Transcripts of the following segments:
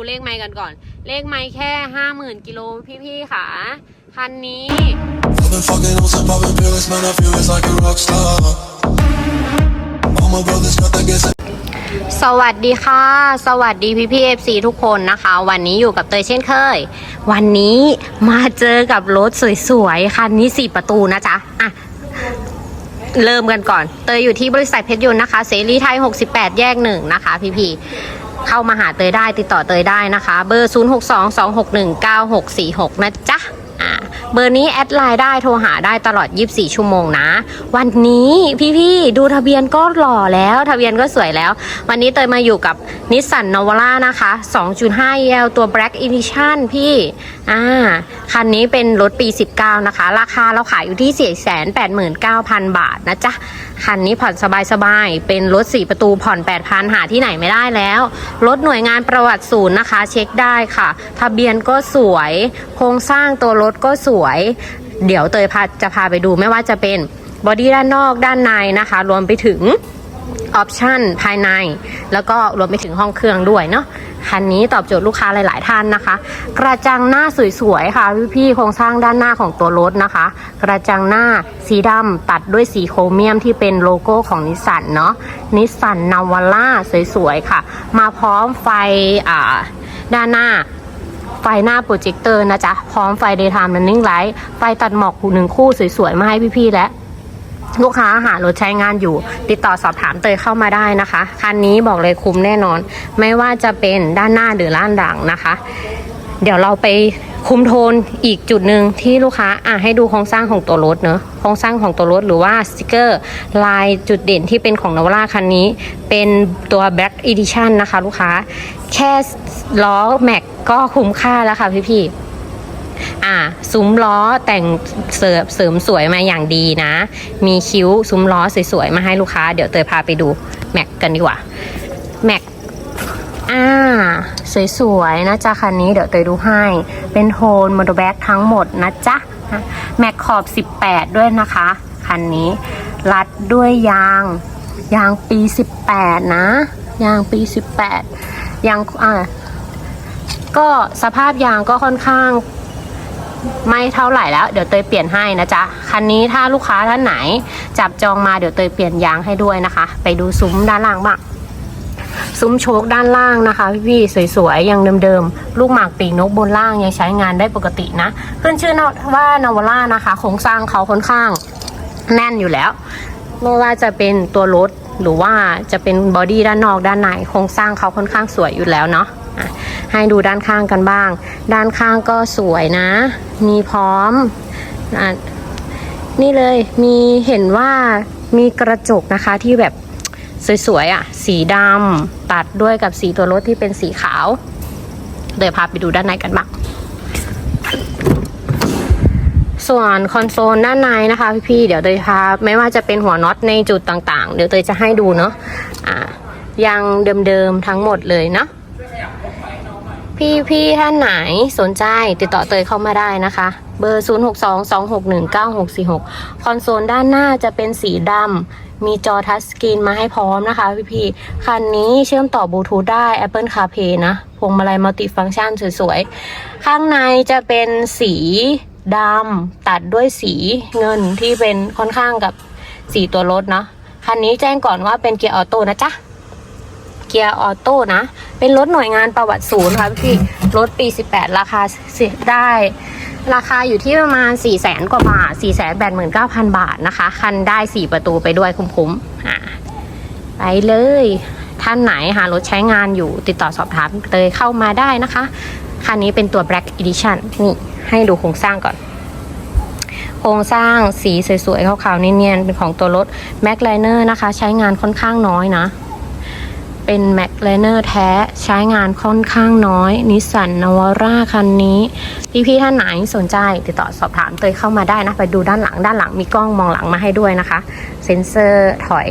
ดูเลขไมค์กันก่อน เลขไมค์แค่ห้าหมื่นกิโลพี่ๆค่ะ คันนี้ สวัสดีค่ะ สวัสดีพี่พี่เอฟซีทุกคนนะคะ วันนี้อยู่กับเตยเช่นเคย วันนี้มาเจอกับรถสวยๆ คันนี้สี่ประตูนะจ๊ะ อะเริ่มกันก่อน เตยอยู่ที่บริษัทเพชรยนต์นะคะ เสรีไทย 68 แยกหนึ่งนะคะ พี่พี่ๆ เข้ามาหาเตยได้ติดต่อเตยได้นะคะ เบอร์ 0622619646 นะจ๊ะเบอร์นี้แอดไลน์ได้โทรหาได้ตลอด 24 ชั่วโมงนะ วันนี้พี่ๆ ดูทะเบียนก็หล่อแล้ว ทะเบียนก็สวยแล้ว วันนี้เตยมาอยู่กับนิสสันนว a ร่านะคะ 2.5 EL ตัว Black Edition พี่อ่าคันนี้เป็นรถปี 19 นะคะ ราคาเราขายอยู่ที่ 489,000 บาทนะจ๊ะ คันนี้ผ่อนสบายๆ เป็นรถ 4 ประตูผ่อน 8,000 หาที่ไหนไม่ได้แล้ว รถหน่วยงานประวัติศูนย์นะคะ เช็คได้ค่ะ ทะเบียนก็สวย โครงสร้างตัวรถก็สวย เดี๋ยวเตยพาจะพาไปดูไม่ว่าจะเป็นบอดี้ด้านนอกด้านในนะคะ รวมไปถึง ออปชันภายใน แล้วก็รวมไปถึงห้องเครื่องด้วยเนาะคันนี้ตอบโจทย์ลูกค้าหลาย ๆ ท่านนะคะ กระจังหน้าสวย ๆ ค่ะพี่ๆโครงสร้างด้านหน้าของตัวรถนะคะ กระจังหน้าสีดำตัดด้วยสีโครเมียมที่เป็นโลโก้ของนิสสันเนาะนิสสันนาวาร่าสวย ๆ ค่ะ มาพร้อมไฟอ่าด้านหน้าไฟหน้าโปรเจคเตอร์นะจ๊ะ พร้อมไฟ daytime running light ไฟตัดหมอกหนึ่งคู่สวย ๆ มาให้พี่ ๆ และ ลูกค้าหารถใช้งานอยู่ ติดต่อสอบถามเตยเข้ามาได้นะคะคันนี้บอกเลยคุ้มแน่นอน ไม่ว่าจะเป็นด้านหน้าหรือด้านหลังนะคะ เดี๋ยวเราไปคุมโทนอีกจุดหนึ่งที่ลูกค้าอะให้ดูโครงสร้างของตัวรถเนอะโครงสร้างของตัวรถหรือว่าสติกเกอร์ลายจุดเด่นที่เป็นของนวราคันนี้ เป็นตัว Black Edition นะคะ ลูกค้า แค่ล้อแม็กก็คุ้มค่าแล้วค่ะพี่ๆ อ่าซุ้มล้อแต่งเสริมเสริมสวยมาอย่างดีนะ มีคิ้วซุ้มล้อสวยๆมาให้ลูกค้า เดี๋ยวเตยพาไปดูแม็กกันดีกว่าแม็กอ่าสวยๆนะจ๊ะคันนี้เดี๋ยวเตยดูให้ เป็นโทนมอเตอร์แบ็กทั้งหมดนะจ๊ะแม็กขอบ 18 ด้วยนะคะ คันนี้ รัดด้วยยาง ยางปี 18 นะ ยางปี 18 ยางอ่าก็สภาพยางก็ค่อนข้าง ไม่เท่าไหร่แล้วเดี๋ยวเตยเปลี่ยนให้นะจ๊ะคันนี้ถ้าลูกค้าท่านไหน จับจองมาเดี๋ยวเตยเปลี่ยนยางให้ด้วยนะคะ ไปดูซุ้มด้านล่างบ้างซุ้มโชคด้านล่างนะคะพี่สวยๆยังเดิมๆลูกหมากปีกนกบนล่างยังใช้งานได้ปกตินะขึ้นชื่อว่านาวาร่านะคะโครงสร้างเขาค่อนข้างแน่นอยู่แล้วไม่ว่าจะเป็นตัวรถ หรือว่าจะเป็นบอดี้ด้านนอกด้านในโครงสร้างเขาค่อนข้างสวยอยู่แล้วเนาะให้ดูด้านข้างกันบ้าง ด้านข้างก็สวยนะ มีพร้อมอนี่เลยมีเห็นว่ามีกระจกนะคะที่แบบสวยๆอะ สีดำตัดด้วยกับสีตัวรถที่เป็นสีขาว เดี๋ยวพาไปดูด้านในกันบ้าง ส่วนคอนโซลด้านในนะคะพี่ๆเดี๋ยวเตยพาไม่ว่าจะเป็นหัวน็อตในจุดต่างๆ เดี๋ยวเตยจะให้ดูเนาะอ่ายังเดิมๆทั้งหมดเลยเนาะพี่ๆท่านไหนสนใจติดต่อเตยเข้ามาได้นะคะ เบอร์ 0622619646 คอนโซลด้านหน้าจะเป็นสีดำมีจอทัชสกรีนมาให้พร้อมนะคะพี่ๆคันนี้เชื่อมต่อบลูทูธได้ Apple CarPlay นะพวงมาลัยมัลติฟังก์ชันสวยๆ ข้างในจะเป็นสี ดำตัดด้วยสีเงินที่เป็นค่อนข้างกับสีตัวรถเนาะคันนี้แจ้งก่อนว่าเป็นเกียร์ออโต้นะจ๊ะเกียร์ออโต้นะ เป็นรถหน่วยงานประวัติศูนย์ค่ะพี่รถปี 18 ราคาเสียได้ ราคาอยู่ที่ประมาณ 4 0 0แสนกว่าบาท 4 8 9 0 0 0 บาทนะคะ คันได้ 4 ประตูไปด้วยคุ้มๆอ่าไปเลย ท่านไหนหารถใช้งานอยู่ติดต่อสอบถามเตยเข้ามาได้นะคะ คันนี้เป็นตัว Black Edition นี่ให้ดูโครงสร้างก่อน โครงสร้างสีสวยๆขาวๆเนียนๆเป็นของตัวรถ Mac Liner นะคะ ใช้งานค่อนข้างน้อยนะ เป็น Mac Liner แท้ใช้งานค่อนข้างน้อยนิสสันนวาร่าคันนี้ พี่ๆท่านไหนสนใจ ติดต่อสอบถามเตยเข้ามาได้นะ ไปดูด้านหลังด้านหลังมีกล้องมองหลังมาให้ด้วยนะคะ เซ็นเซอร์ถอย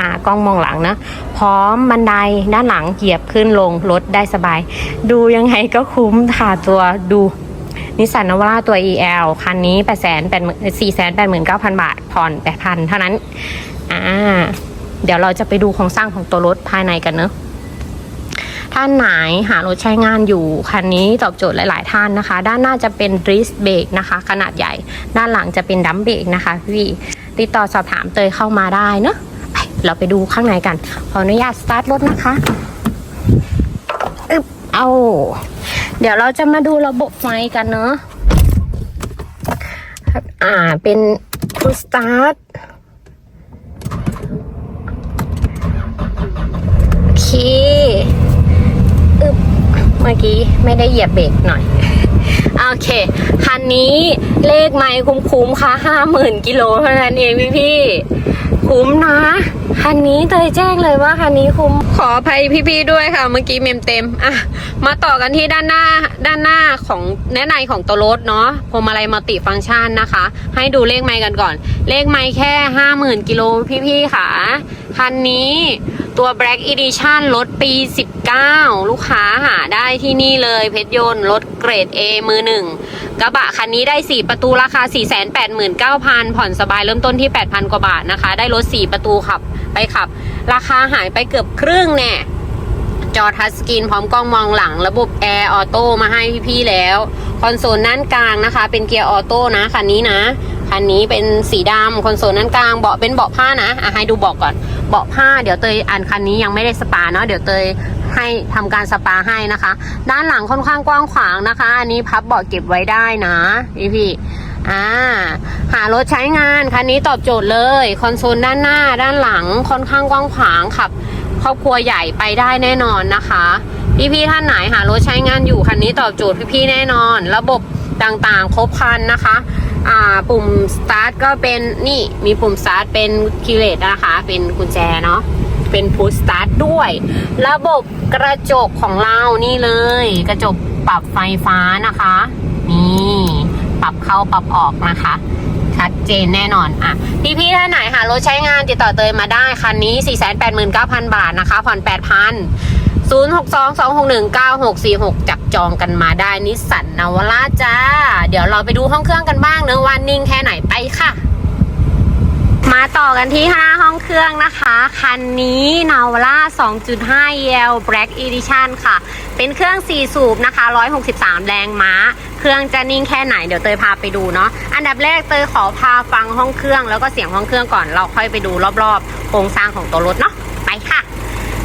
อ่ากล้องมองหลังนะ พร้อมบันไดด้านหลังเหยียบขึ้นลงรถได้สบาย ดูยังไงก็คุ้มค่ะตัวดูนิสสันนวาร่าตัว EL คันนี้8 8 4 8 9 0 0 บาท ผ่อน 8,000 เท่านั้น อ่า เดี๋ยวเราจะไปดูโครงสร้างของตัวรถภายในกันเนอะท่านไหนหารถใช้งานอยู่ คันนี้ตอบโจทย์หลาย ๆ ท่านนะคะ ด้านหน้าจะเป็นดิสเบรกนะคะ ขนาดใหญ่ ด้านหลังจะเป็นดัมเบรกนะคะพี่ ติดต่อสอบถามเตยเข้ามาได้เนอะ เราไปดูข้างในกัน ขออนุญาตสตาร์ทรถนะคะอึบเอาเดี๋ยวเราจะมาดูระบบไฟกันเนอะอ่า เป็น Push Start โอเคอึบเมื่อกี้ไม่ได้เหยียบเบรกหน่อย โอเค คันนี้เลขไม้คุ้มๆค่ะห้าหมื่นกิโลเท่านั้นเองพี่พี่คุ้มนะคันนี้เตยแจ้งเลยว่าคันนี้คุ้มขออภัยพี่ๆด้วยค่ะ เมื่อกี้เมมเต็มอะมาต่อกันที่ด้านหน้าด้านหน้าของแนะในของตัวรถเนาะพวงมาลัยมัลติฟังก์ชันนะคะ ให้ดูเลขไม้กันก่อน เลขไม้แค่ห้าหมื่นกิโลพี่ๆค่ะ คันนี้ตัว Black Edition รถปี 19 ลูกค้าหาได้ที่นี่เลยเพชรยนต์รถเกรด A มือหนึ่งกระบะคันนี้ได้ 4 ประตูราคา 489,000 ผ่อนสบายเริ่มต้นที่ 8,000 กว่าบาทนะคะ ได้รถ 4 ประตูขับไปขับ ราคาหายไปเกือบครึ่งแน่จอทัชสกรีนพร้อมกล้องมองหลัง ระบบแอร์ออโต้มาให้พี่ๆแล้ว คอนโซลด้านกลางนะคะ เป็นเกียร์ออโต้นะคันนี้นะคันนี้เป็นสีดำคอนโซลด้านกลางเบาะเป็นเบาะผ้านะอะให้ดูเบาะก่อน เบาะผ้าเดี๋ยวเตยอ่านคันนี้ยังไม่ได้สปาเนาะเดี๋ยวเตยให้ทำการสปาให้นะคะ ด้านหลังค่อนข้างกว้างขวางนะคะ อันนี้พับเบาะเก็บไว้ได้นะพี่พี่อ่าหารถใช้งานคันนี้ตอบโจทย์เลยคอนโซลด้านหน้า ด้านหลังค่อนข้างกว้างขวางขับ ครอบครัวใหญ่ไปได้แน่นอนนะคะพี่ๆท่านไหนหารถใช้งานอยู่คันนี้ตอบโจทย์พี่ๆแน่นอน ระบบต่างๆ ครบครันนะคะ อ่าปุ่ม start ก็เป็นนี่มีปุ่ม start เป็นคีเลสนะคะ เป็นกุญแจเนาะเป็น push start ด้วย ระบบกระจกของเรานี่เลย กระจกปรับไฟฟ้านะคะ นี่ปรับเข้าปรับออกนะคะ ชัดเจนแน่นอนอะพี่ๆท่านไหนหารถใช้งานติดต่อเตยมาได้ คันนี้ 489,000 บาทนะคะ ผ่อน 8,000 0622619646 จับจองกันมาได้นิสสันนาวาร่าจ้า เดี๋ยวเราไปดูห้องเครื่องกันบ้างเนื้อวันนิ่งแค่ไหนไปค่ะ มาต่อกันที่หน้าห้องเครื่องนะคะ คันนี้นาวาร่า 2.5 l Black Edition ค่ะ เป็นเครื่อง 4 สูบนะคะ 163 แรงม้าเครื่องจะนิ่งแค่ไหนเดี๋ยวเตยพาไปดูเนาะอันดับแรกเตยขอพาฟังห้องเครื่องแล้วก็เสียงห้องเครื่องก่อนเราค่อยไปดูรอบๆโครงสร้างของตัวรถเนาะ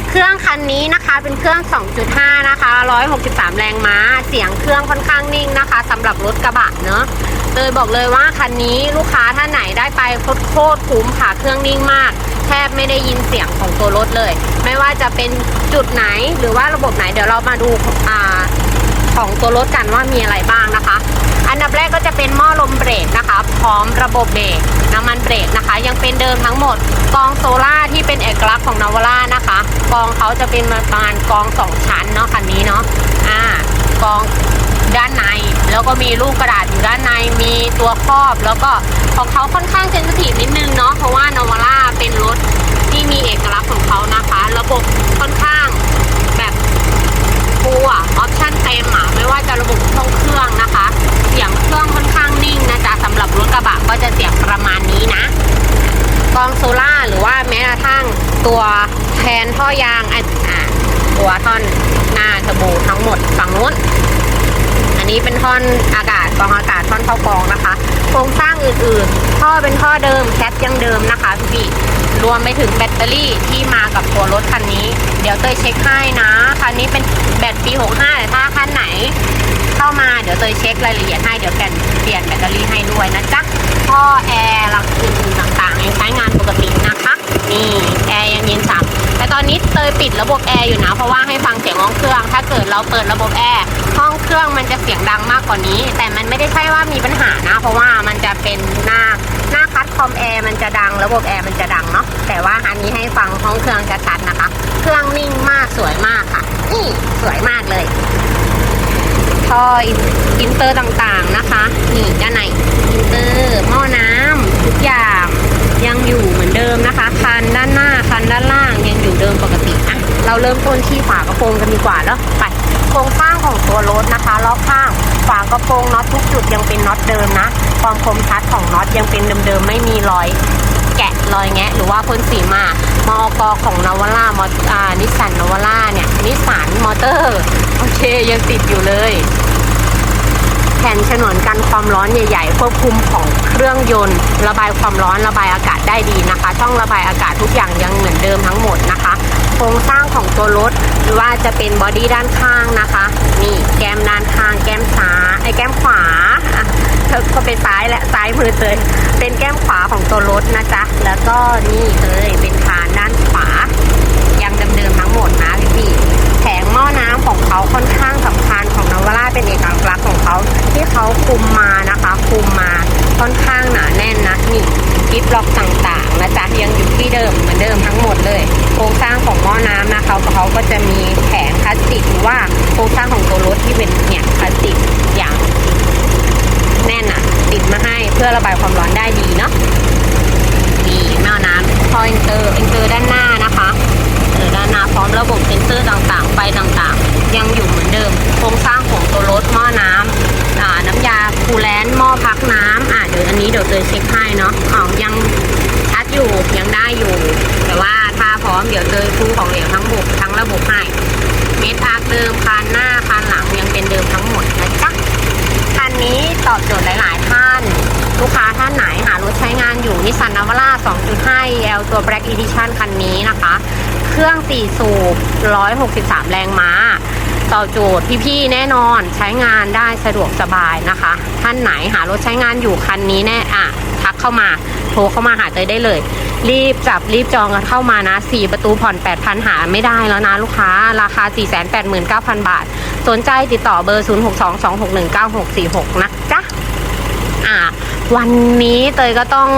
เครื่องคันนี้นะคะเป็นเครื่อง 2.5 นะคะ 163 แรงม้า เสียงเครื่องค่อนข้างนิ่งนะคะสำหรับรถกระบะเนอะเลยบอกเลยว่าคันนี้ลูกค้าท่านไหนได้ไปโคตรคุ้มค่ะเครื่องนิ่งมาก แทบไม่ได้ยินเสียงของตัวรถเลย ไม่ว่าจะเป็นจุดไหนหรือว่าระบบไหนเดี๋ยวเรามาดูอ่าของตัวรถกันว่ามีอะไรบ้างนะคะ อันดับแรกก็จะเป็นหม้อลมเบรกนะคะ พร้อมระบบเบรก น้ำมันเบรกนะคะ ยังเป็นเดิมทั้งหมด กองโซล่าที่เป็นเอกลักษณ์ของนาวาร่านะคะ กองเขาจะเป็นประมาณกองสองชั้นเนาะคันนี้เนาะอ่ากองด้านใน แล้วก็มีลูกกระดาษอยู่ด้านในมีตัวครอบ แล้วก็ของเขาค่อนข้างเซนซิทีฟนิดนึงเนาะเพราะว่านาวาร่าเป็นรถที่มีเอกลักษณ์ของเขานะคะ ระบบค่อนข้างแบบฟูอะออปชั่นเต็มอะไม่ว่าจะระบบห้องเครื่องนะคะ สียงเครื่องค่อนข้างนิ่งนะจ๊ะสำหรับรถกระบะก็จะเสียงประมาณนี้นะ กองโซล่าหรือว่าแม้กระทั่งตัวแทนท่อยางอะอะตัวท่อนหน้าเทอร์โบทั้งหมดฝั่งนู้น อันนี้เป็นท่อนอากาศกองอากาศท่อนเข้ากองนะคะ โครงสร้างอื่นๆ ท่อเป็นท่อเดิมแคทยังเดิมนะคะพี่รวมไปถึงแบตเตอรี่ที่มากับตัวรถคันนี้ เดี๋ยวเตยเช็คให้นะคันนี้เป็นแบตปี 65แต่ถ้าคันไหน เข้ามาเดี๋ยวเตยเช็ครายละเอียดให้เดี๋ยวแกนเปลี่ยนแบตเตอรี่ให้ด้วยนะจ๊ะท่อแอร์หลักอื่นต่างๆยังใช้งานปกตินะคะนี่แอร์ยังเย็นฉ่ำ แต่ตอนนี้เตยปิดระบบแอร์อยู่นะ เพราะว่าให้ฟังเสียงห้องเครื่อง ถ้าเกิดเราเปิดระบบแอร์ห้องเครื่องมันจะเสียงดังมากกว่านี้ แต่มันไม่ได้ใช่ว่ามีปัญหานะ เพราะว่ามันจะเป็นหน้าหน้าคัดคอมแอร์มันจะดัง ระบบแอร์มันจะดังเนาะแต่ว่าอันนี้ให้ฟังห้องเครื่องชัดๆนะคะ เครื่องนิ่งมากสวยมากค่ะนี่สวยมากเลยท่ออินเตอร์ต่างๆนะคะ นี่ด้านในอินเตอร์หม้อน้ำทุกอย่างยังอยู่เหมือนเดิมนะคะ คันด้านหน้าคันด้านล่าง ยังเดิมปกติอะเราเริ่มต้นที่ฝากระโปรงกันดีกว่าแล้วไปโครงสร้างของตัวรถนะคะรอข้างฝากระโปรงน็อตทุกจุดยังเป็นน็อตเดิมนะ ความคมชัดของน็อตยังเป็นเดิมๆไม่มีรอยแกะรอยแงะหรือว่าพ่นสีมามอกของนาวาร่ามออ่านิสสันนาวาร่าเนี่ยนิสสันมอเตอร์โอเคยังติดอยู่เลย แผ่นฉนวนกันความร้อนใหญ่ ๆ ควบคุมของเครื่องยนต์ ระบายความร้อนระบายอากาศได้ดีนะคะ ช่องระบายอากาศทุกอย่างยังเหมือนเดิมทั้งหมดนะคะ โครงสร้างของตัวรถหรือว่าจะเป็นบอดี้ด้านข้างนะคะนี่แก้มด้านข้าง แก้มซ้ายไอ้แก้มขวาอะเธอก็เป็นซ้ายและซ้ายมือเตยเป็นแก้มขวาของตัวรถนะจ๊ะแล้วก็นี่เลยเป็นคานด้านขวา ยังเดิมๆทั้งหมดนะพี่พี่ น้ำของเขาค่อนข้างสำคัญของนวร่าเป็นเอกลักษณ์ของเขาที่เขาคุมมานะคะคุมมาค่อนข้างหนาแน่นนะนี่กิฟล็อกต่างๆนะจ๊ะยังอยู่ที่เดิมเหมือนเดิมทั้งหมดเลย โครงสร้างของหม้อน้ำนะคะเขาก็จะมีแผงพลาสติกหรือว่าโครงสร้างของตัวรถที่เป็นเนี่ยพลาสติกอย่างแน่นอะติดมาให้เพื่อระบายความร้อนได้ดีเนาะนี่แมวน้ำพอเอนเตอร์เอนเตอร์ด้านหน้านะคะเออด้าน ร้อมระบบเซ็นเซอร์ต่างๆ ไฟต่างๆ ยังอยู่เหมือนเดิม โครงสร้างของตัวรถหม้อน้ำอ่าน้ำยาคูลแลนต์หม้อพักน้ำอ่าเดี๋ยวอันนี้เดี๋ยวเตยเช็คให้เนาะอ๋อยังชัดอยู่ยังได้อยู่ แต่ว่าถ้าพร้อมเดี๋ยวเตยคู่ของเหลวทั้งบุกทั้งระบบให้เมทอาร์คเดิมคานหน้าคานหลังยังเป็นเดิมทั้งหมดนะจ๊ะคันนี้ตอบโจทย์หลายๆท่านลูกค้าท่านไหนหารถใช้งานอยู่นิสสันนาวาร่า2.5 L ตัว Black Edition คันนี้นะคะ เครื่อง4สูบ163 แรงม้าต่อโจทย์พี่ๆแน่นอนใช้งานได้สะดวกสบายนะคะ ท่านไหนหารถใช้งานอยู่คันนี้แน่อะทักเข้ามาโทรเข้ามาหาเตยได้เลย รีบจับรีบจองกันเข้ามานะ 4 ประตูผ่อน 8,000 หาไม่ได้แล้วนะลูกค้า ราคา 489,000 บาท สนใจติดต่อเบอร์ 0622619646 นะจ๊ะอ่าวันนี้เตยก็ต้อง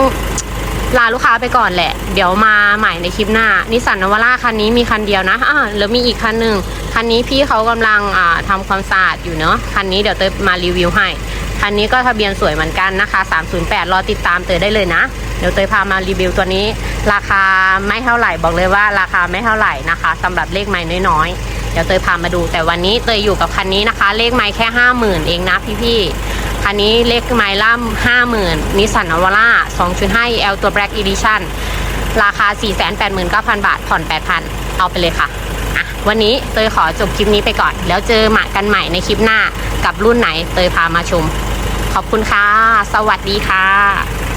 ลาลูกค้าไปก่อนแหละ เดี๋ยวมาใหม่ในคลิปหน้า นิสสันนวาร่าคันนี้มีคันเดียวนะอ่าแล้วมีอีกคันหนึ่งคันนี้พี่เขากำลังอ่าทำความสะอาดอยู่เนาะ คันนี้เดี๋ยวเตยมารีวิวให้ คันนี้ก็ทะเบียนสวยเหมือนกันนะคะ 308 รอติดตามเตยได้เลยนะ เดี๋ยวเตยพามารีวิวตัวนี้ ราคาไม่เท่าไหร่บอกเลยว่าราคาไม่เท่าไหร่นะคะสำหรับเลขไม้น้อยๆ เดี๋ยวเตยพามาดู แต่วันนี้เตยอยู่กับคันนี้นะคะ เลขไม้แค่ 50,000 เองนะพี่ๆ คันนี้เลขไมล์ล่ำห้าหมื่นนิสสันอวาร่า2.5 L ตัว Black Edition ราคา 489,000 บาท ผ่อน 8,000 เอาไปเลยค่ะอะ วันนี้เตยขอจบคลิปนี้ไปก่อน แล้วเจอหมากันใหม่ในคลิปหน้า กับรุ่นไหนเตยพามาชม ขอบคุณค่ะ สวัสดีค่ะ